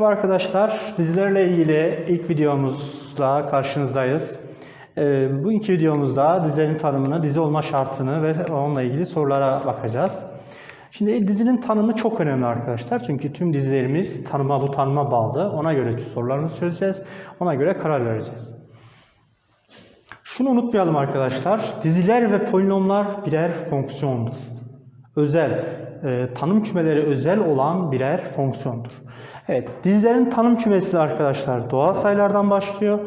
Merhaba arkadaşlar. Dizilerle ilgili ilk videomuzla karşınızdayız. Ee, bu iki videomuzda dizilerin tanımını, dizi olma şartını ve onunla ilgili sorulara bakacağız. Şimdi dizinin tanımı çok önemli arkadaşlar. Çünkü tüm dizilerimiz tanıma bu tanıma bağlı. Ona göre sorularımızı çözeceğiz. Ona göre karar vereceğiz. Şunu unutmayalım arkadaşlar. Diziler ve polinomlar birer fonksiyondur. Özel, e, tanım kümeleri özel olan birer fonksiyondur. Evet, dizilerin tanım kümesi arkadaşlar doğal sayılardan başlıyor.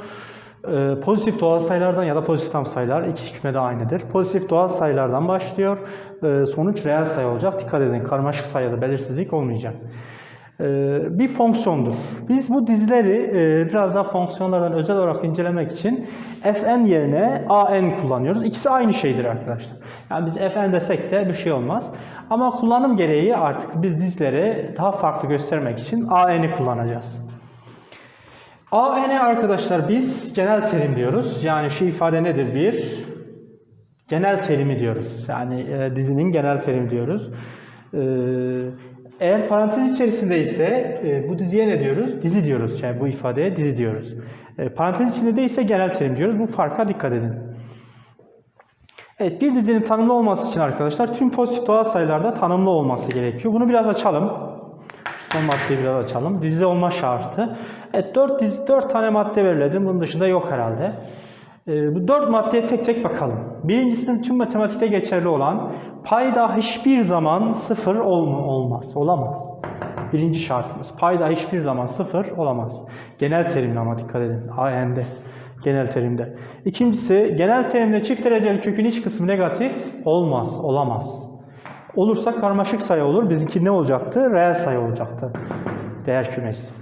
E, pozitif doğal sayılardan ya da pozitif tam sayılar iki küme de aynıdır. Pozitif doğal sayılardan başlıyor. E, sonuç reel sayı olacak. Dikkat edin karmaşık sayıda belirsizlik olmayacak. E, bir fonksiyondur. Biz bu dizileri e, biraz daha fonksiyonlardan özel olarak incelemek için fn yerine an kullanıyoruz. İkisi aynı şeydir arkadaşlar. Yani biz fn desek de bir şey olmaz. Ama kullanım gereği artık biz dizileri daha farklı göstermek için an'i kullanacağız. AN arkadaşlar biz genel terim diyoruz. Yani şu ifade nedir? Bir genel terimi diyoruz. Yani e, dizinin genel terim diyoruz. E, eğer parantez içerisinde ise e, bu diziye ne diyoruz? Dizi diyoruz. Yani bu ifadeye dizi diyoruz. E, parantez içinde değilse genel terim diyoruz. Bu farka dikkat edin. Evet bir dizinin tanımlı olması için arkadaşlar tüm pozitif doğal sayılarda tanımlı olması gerekiyor. Bunu biraz açalım. Son maddeyi biraz açalım. Dizi olma şartı. Evet 4 dizi 4 tane madde verildi. Bunun dışında yok herhalde. Ee, bu 4 maddeye tek tek bakalım. Birincisinin tüm matematikte geçerli olan payda hiçbir zaman sıfır olma, olmaz. Olamaz. Birinci şartımız. Payda hiçbir zaman sıfır olamaz. Genel terimle ama dikkat edin. AN'de. Genel terimde. İkincisi genel terimde çift dereceli kökün iç kısmı negatif olmaz. Olamaz. Olursa karmaşık sayı olur. Bizimki ne olacaktı? Reel sayı olacaktı. Değer kümesi.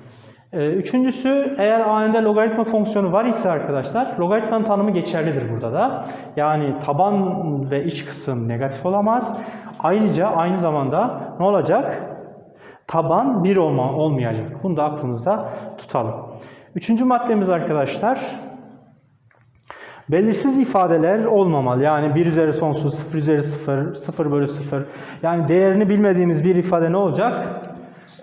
Ee, Üçüncüsü eğer AN'de logaritma fonksiyonu var ise arkadaşlar logaritmanın tanımı geçerlidir burada da. Yani taban ve iç kısım negatif olamaz. Ayrıca aynı zamanda ne olacak? Taban 1 olma, olmayacak. Bunu da aklımızda tutalım. Üçüncü maddemiz arkadaşlar Belirsiz ifadeler olmamalı. Yani 1 üzeri sonsuz, 0 üzeri 0, 0 bölü 0. Yani değerini bilmediğimiz bir ifade ne olacak?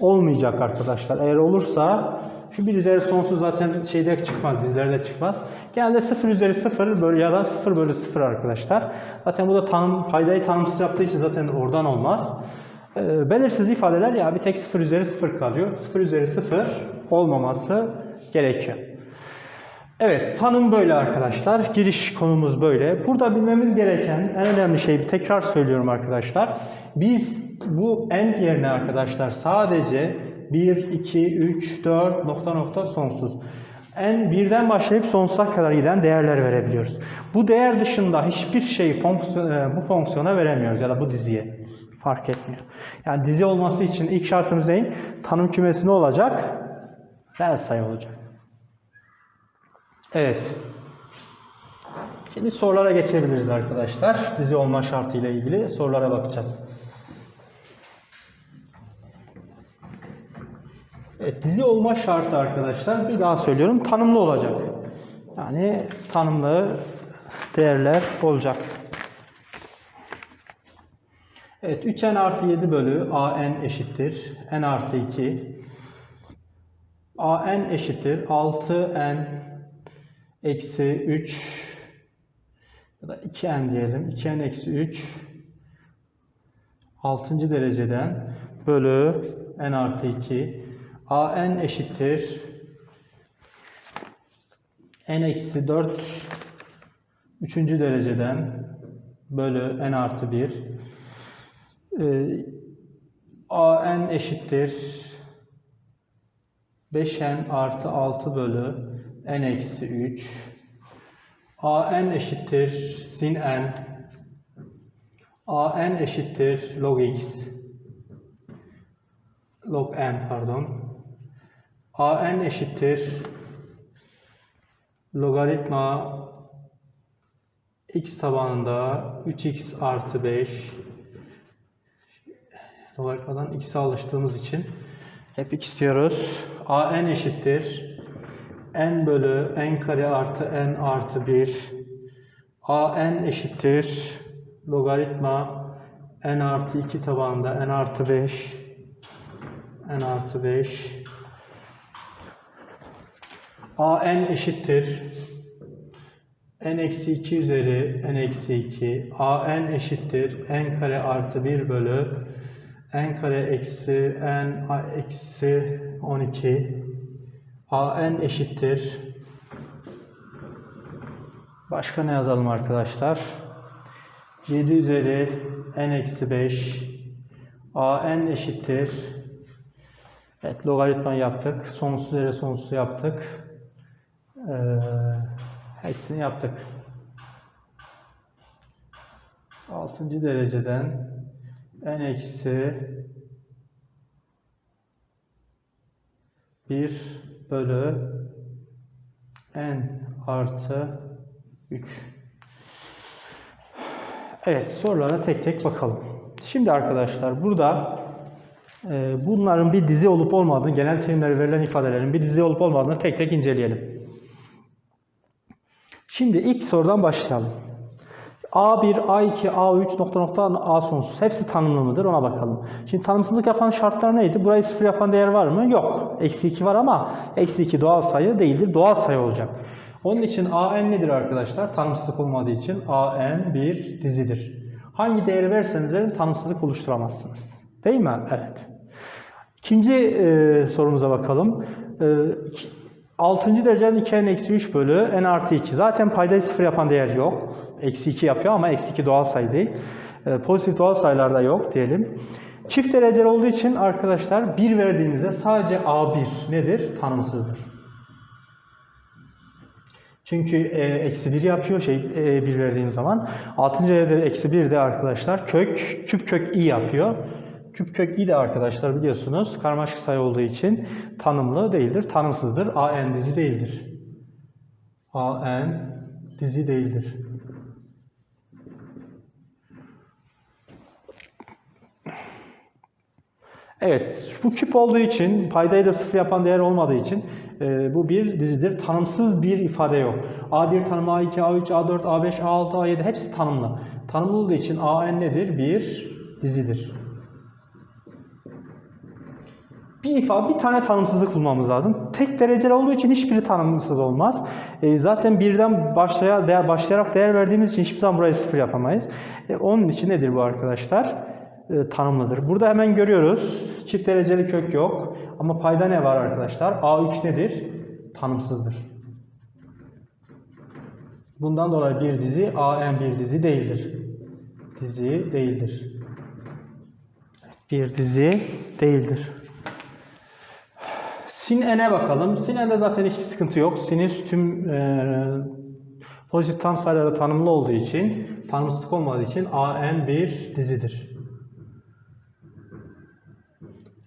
Olmayacak arkadaşlar. Eğer olursa şu 1 üzeri sonsuz zaten şeyde çıkmaz, dizilerde çıkmaz. Genelde 0 üzeri 0 bölü ya da 0 bölü 0 arkadaşlar. Zaten bu da tanım, paydayı tanımsız yaptığı için zaten oradan olmaz. Ee, belirsiz ifadeler ya bir tek 0 üzeri 0 kalıyor. 0 üzeri 0 olmaması gerekiyor. Evet, tanım böyle arkadaşlar. Giriş konumuz böyle. Burada bilmemiz gereken en önemli şey, bir tekrar söylüyorum arkadaşlar. Biz bu end yerine arkadaşlar sadece 1, 2, 3, 4 nokta nokta sonsuz. En birden başlayıp sonsuza kadar giden değerler verebiliyoruz. Bu değer dışında hiçbir şey fonksiyon, e, bu fonksiyona veremiyoruz ya da bu diziye. Fark etmiyor. Yani dizi olması için ilk şartımız ne? Tanım kümesi ne olacak? Reel sayı olacak. Evet. Şimdi sorulara geçebiliriz arkadaşlar. Dizi olma şartı ile ilgili sorulara bakacağız. Evet, dizi olma şartı arkadaşlar bir daha söylüyorum tanımlı olacak. Yani tanımlı değerler olacak. Evet 3n artı 7 bölü an eşittir. N artı 2 an eşittir. 6n eksi 3 ya da 2n diyelim. 2n eksi 3 6. dereceden bölü n artı 2 an eşittir. N eksi 4 3. dereceden bölü n artı 1 ee, an eşittir. 5n artı 6 bölü n eksi 3 an eşittir sin n. An eşittir log x. Log n pardon. An eşittir logaritma x tabanında 3x artı 5 logaritmadan x'e alıştığımız için hep x diyoruz. an eşittir. N bölü n kare artı n artı 1 an eşittir. Logaritma n artı 2 tabanında n artı 5 n artı 5 AN eşittir. N eksi 2 üzeri n eksi 2 an eşittir. N kare artı 1 bölü n kare eksi n a- eksi 12 an eşittir. Başka ne yazalım arkadaşlar? 7 üzeri n eksi 5 an eşittir. Evet logaritma yaptık. Sonsuz üzeri sonsuz yaptık. Ee, hepsini yaptık. 6. dereceden n eksi 1 bölü n artı 3 Evet sorulara tek tek bakalım. Şimdi arkadaşlar burada e, bunların bir dizi olup olmadığını, genel terimleri verilen ifadelerin bir dizi olup olmadığını tek tek inceleyelim. Şimdi ilk sorudan başlayalım. A1, A2, A3 nokta nokta A sonsuz. Hepsi tanımlı mıdır? Ona bakalım. Şimdi tanımsızlık yapan şartlar neydi? Burayı sıfır yapan değer var mı? Yok. Eksi 2 var ama eksi 2 doğal sayı değildir. Doğal sayı olacak. Onun için AN nedir arkadaşlar? Tanımsızlık olmadığı için AN bir dizidir. Hangi değeri verseniz verin tanımsızlık oluşturamazsınız. Değil mi? Evet. İkinci e, sorumuza bakalım. E, 6. dereceden 2n eksi 3 bölü n artı 2. Zaten paydayı sıfır yapan değer yok. Eksi 2 yapıyor ama eksi 2 doğal sayı değil. E, pozitif doğal sayılarda yok diyelim. Çift dereceli olduğu için arkadaşlar 1 verdiğimizde sadece A1 nedir? Tanımsızdır. Çünkü e, eksi 1 yapıyor şey e, 1 verdiğim zaman. 6. derecede eksi 1 de arkadaşlar kök, küp kök i yapıyor. Küp kök i de arkadaşlar biliyorsunuz karmaşık sayı olduğu için tanımlı değildir, tanımsızdır. AN dizi değildir. AN dizi değildir. Evet, bu küp olduğu için, paydayı da sıfır yapan değer olmadığı için e, bu bir dizidir. Tanımsız bir ifade yok. A1 tanımlı, A2, A3, A4, A5, A6, A7 hepsi tanımlı. Tanımlı olduğu için AN nedir? Bir dizidir. Bir ifade, bir tane tanımsızlık bulmamız lazım. Tek dereceli olduğu için hiçbiri tanımsız olmaz. E, zaten birden başlaya, değer, başlayarak değer verdiğimiz için hiçbir zaman burayı sıfır yapamayız. E, onun için nedir bu arkadaşlar? E, tanımlıdır. Burada hemen görüyoruz. Çift dereceli kök yok. Ama payda ne var arkadaşlar? A3 nedir? Tanımsızdır. Bundan dolayı bir dizi AN bir dizi değildir. Dizi değildir. Bir dizi değildir. Sin n'e bakalım. Sin n'de zaten hiçbir sıkıntı yok. Sinüs tüm e, pozitif tam sayılara tanımlı olduğu için, tanımsızlık olmadığı için AN bir dizidir.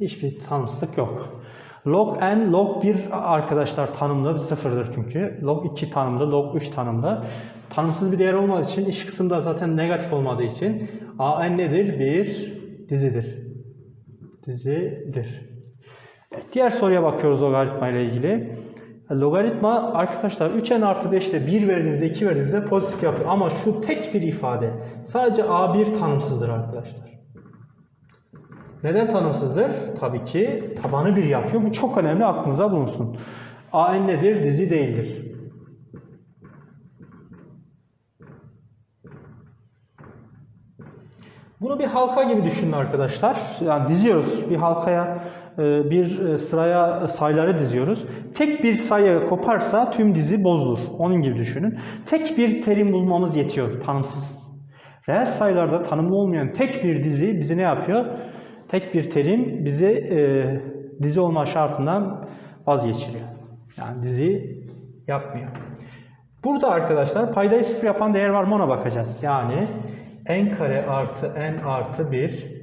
Hiçbir tanımsızlık yok. Log n, log 1 arkadaşlar tanımlı sıfırdır çünkü. Log 2 tanımlı, log 3 tanımlı. Tanımsız bir değer olmadığı için, iç kısımda zaten negatif olmadığı için an nedir? Bir dizidir. Dizidir. Diğer soruya bakıyoruz logaritma ile ilgili. Logaritma arkadaşlar 3n artı 5'te 1 verdiğimizde 2 verdiğimizde pozitif yapıyor. Ama şu tek bir ifade. Sadece a1 tanımsızdır arkadaşlar. Neden tanımsızdır? Tabii ki tabanı bir yapıyor. Bu çok önemli aklınıza bulunsun. AN nedir? Dizi değildir. Bunu bir halka gibi düşünün arkadaşlar. Yani diziyoruz bir halkaya e, bir e, sıraya sayıları diziyoruz. Tek bir sayı koparsa tüm dizi bozulur. Onun gibi düşünün. Tek bir terim bulmamız yetiyor tanımsız. Reel sayılarda tanımlı olmayan tek bir dizi bizi ne yapıyor? Tek bir terim bizi e, dizi olma şartından vazgeçiriyor. Yani dizi yapmıyor. Burada arkadaşlar paydayı sıfır yapan değer var mı ona bakacağız. Yani n kare artı n artı 1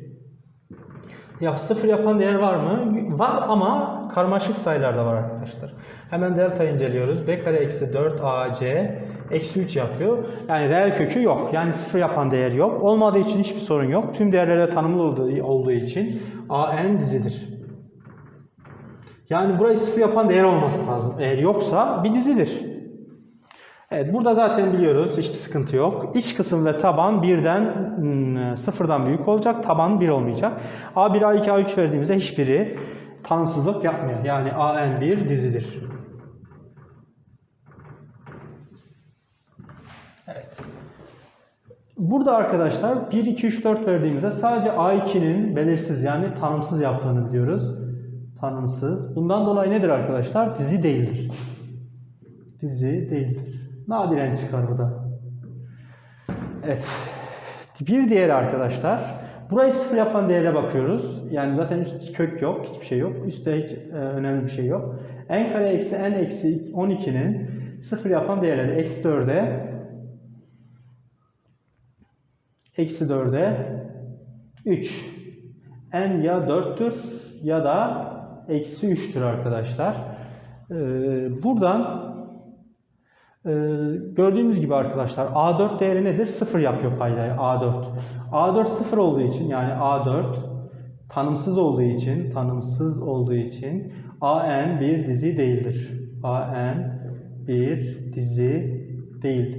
ya sıfır yapan değer var mı? Var ama karmaşık sayılarda var arkadaşlar. Hemen delta inceliyoruz. b kare eksi 4 ac eksi 3 yapıyor. Yani reel kökü yok. Yani sıfır yapan değer yok. Olmadığı için hiçbir sorun yok. Tüm değerlere tanımlı olduğu, için an dizidir. Yani burayı sıfır yapan değer olması lazım. Eğer yoksa bir dizidir. Evet burada zaten biliyoruz hiçbir sıkıntı yok. İç kısım ve taban birden ım, sıfırdan büyük olacak. Taban 1 olmayacak. A1, A2, A3 verdiğimizde hiçbiri tanımsızlık yapmıyor. Yani AN bir dizidir. Evet. Burada arkadaşlar 1, 2, 3, 4 verdiğimizde sadece A2'nin belirsiz yani tanımsız yaptığını biliyoruz. Tanımsız. Bundan dolayı nedir arkadaşlar? Dizi değildir. Dizi değildir. Nadiren çıkar bu da. Evet. Bir diğeri arkadaşlar. Burayı sıfır yapan değere bakıyoruz. Yani zaten üst kök yok. Hiçbir şey yok. Üstte hiç e, önemli bir şey yok. n kare eksi n eksi 12'nin sıfır yapan değerleri eksi 4'e eksi 4'e 3. n ya 4'tür ya da eksi 3'tür arkadaşlar. Ee, buradan ee, gördüğümüz gibi arkadaşlar A4 değeri nedir? 0 yapıyor paydayı A4. A4 0 olduğu için yani A4 tanımsız olduğu için tanımsız olduğu için AN bir dizi değildir. AN bir dizi değildir.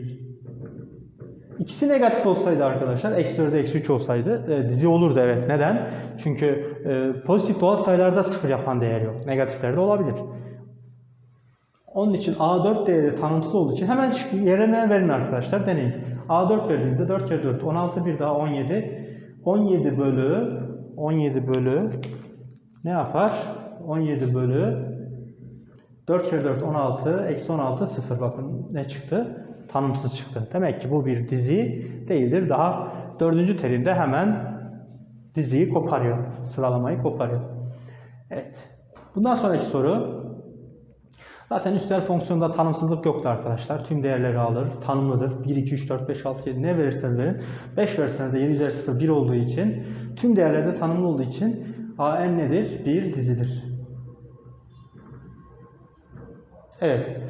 İkisi negatif olsaydı arkadaşlar, eksi 4 eksi 3 olsaydı e, dizi olurdu evet. Neden? Çünkü e, pozitif doğal sayılarda sıfır yapan değer yok. Negatiflerde olabilir. Onun için A4 değeri tanımsız olduğu için hemen yerine verin arkadaşlar deneyin. A4 verdiğimde 4 kere 4 16 bir daha 17 17 bölü 17 bölü ne yapar? 17 bölü 4 kere 4 16 eksi 16 0 bakın ne çıktı? Tanımsız çıktı. Demek ki bu bir dizi değildir. Daha dördüncü terimde hemen diziyi koparıyor. Sıralamayı koparıyor. Evet. Bundan sonraki soru Zaten üstel fonksiyonda tanımsızlık yoktu arkadaşlar. Tüm değerleri alır. Tanımlıdır. 1, 2, 3, 4, 5, 6, 7 ne verirseniz verin. 5 verirseniz de 7 üzeri 0 1 olduğu için tüm değerlerde tanımlı olduğu için AN nedir? Bir dizidir. Evet.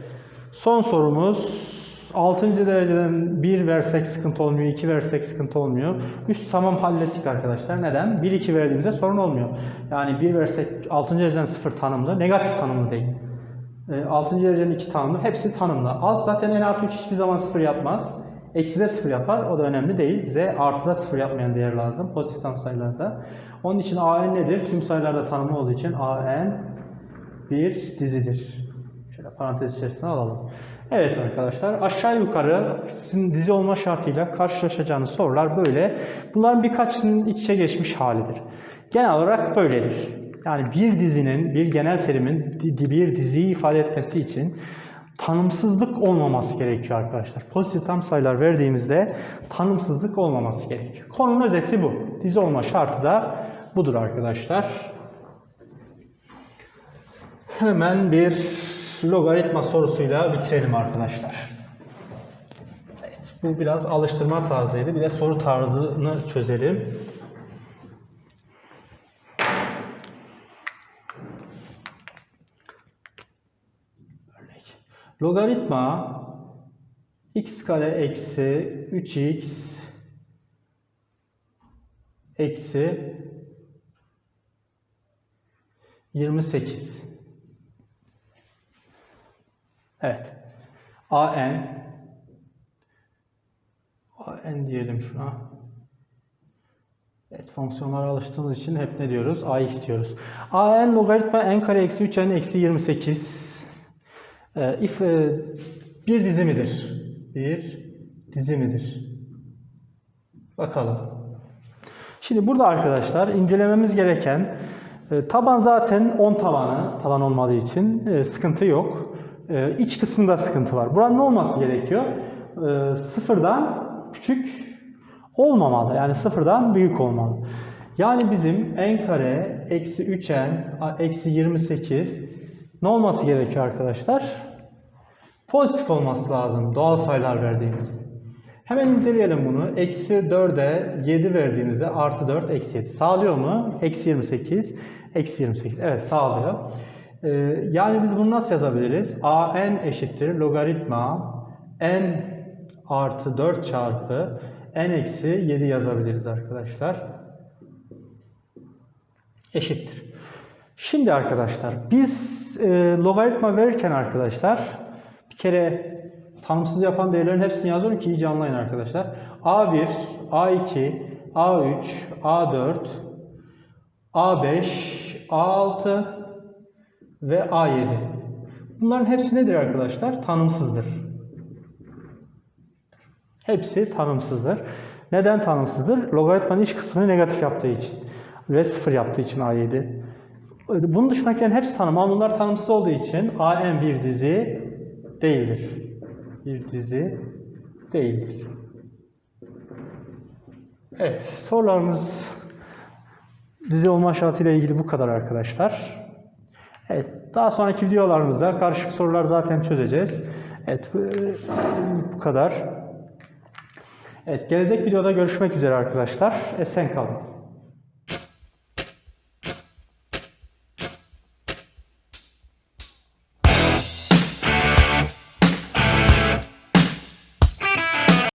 Son sorumuz 6. dereceden 1 versek sıkıntı olmuyor, 2 versek sıkıntı olmuyor. Üst tamam hallettik arkadaşlar. Neden? 1, 2 verdiğimizde sorun olmuyor. Yani 1 versek 6. dereceden 0 tanımlı, negatif tanımlı değil. 6. derecenin 2 tanımlı. Hepsi tanımlı. Alt zaten n artı 3 hiçbir zaman 0 yapmaz. Eksi de 0 yapar. O da önemli değil. Bize artıda 0 yapmayan değer lazım. Pozitif tam sayılarda. Onun için AN nedir? Tüm sayılarda tanımlı olduğu için AN bir dizidir. Şöyle parantez içerisine alalım. Evet arkadaşlar aşağı yukarı sizin dizi olma şartıyla karşılaşacağınız sorular böyle. Bunların birkaçının iç içe geçmiş halidir. Genel olarak böyledir. Yani bir dizinin, bir genel terimin bir diziyi ifade etmesi için tanımsızlık olmaması gerekiyor arkadaşlar. Pozitif tam sayılar verdiğimizde tanımsızlık olmaması gerekiyor. Konunun özeti bu. Dizi olma şartı da budur arkadaşlar. Hemen bir logaritma sorusuyla bitirelim arkadaşlar. Evet, bu biraz alıştırma tarzıydı. Bir de soru tarzını çözelim. Logaritma x kare eksi 3x eksi 28. Evet. an an diyelim şuna. Evet, fonksiyonlara alıştığımız için hep ne diyoruz? ax diyoruz. an logaritma n kare eksi 3n eksi 28 e, if e, bir dizi midir? Bir dizi midir? Bakalım. Şimdi burada arkadaşlar incelememiz gereken e, taban zaten 10 tabanı, taban olmadığı için e, sıkıntı yok. E, iç kısmında sıkıntı var. Buranın ne olması gerekiyor? E, sıfırdan küçük olmamalı. Yani sıfırdan büyük olmalı. Yani bizim n kare eksi 3n eksi 28 ne olması gerekiyor arkadaşlar? Pozitif olması lazım doğal sayılar verdiğimizde. Hemen inceleyelim bunu. Eksi 4'e 7 verdiğimizde artı 4 eksi 7. Sağlıyor mu? Eksi 28. Eksi 28. Evet sağlıyor. Ee, yani biz bunu nasıl yazabiliriz? a n eşittir logaritma n artı 4 çarpı n eksi 7 yazabiliriz arkadaşlar. Eşittir. Şimdi arkadaşlar biz e, logaritma verirken arkadaşlar bir kere tanımsız yapan değerlerin hepsini yazıyorum ki iyice anlayın arkadaşlar. A1, A2, A3, A4, A5, A6 ve A7. Bunların hepsi nedir arkadaşlar? Tanımsızdır. Hepsi tanımsızdır. Neden tanımsızdır? Logaritmanın iç kısmını negatif yaptığı için ve sıfır yaptığı için A7. Bunun dışındakilerin hepsi tanım ama bunlar tanımsız olduğu için AM bir dizi değildir. Bir dizi değildir. Evet, sorularımız dizi olma şartıyla ilgili bu kadar arkadaşlar. Daha sonraki videolarımızda karışık sorular zaten çözeceğiz. Evet, bu kadar. Evet, gelecek videoda görüşmek üzere arkadaşlar. Esen kalın.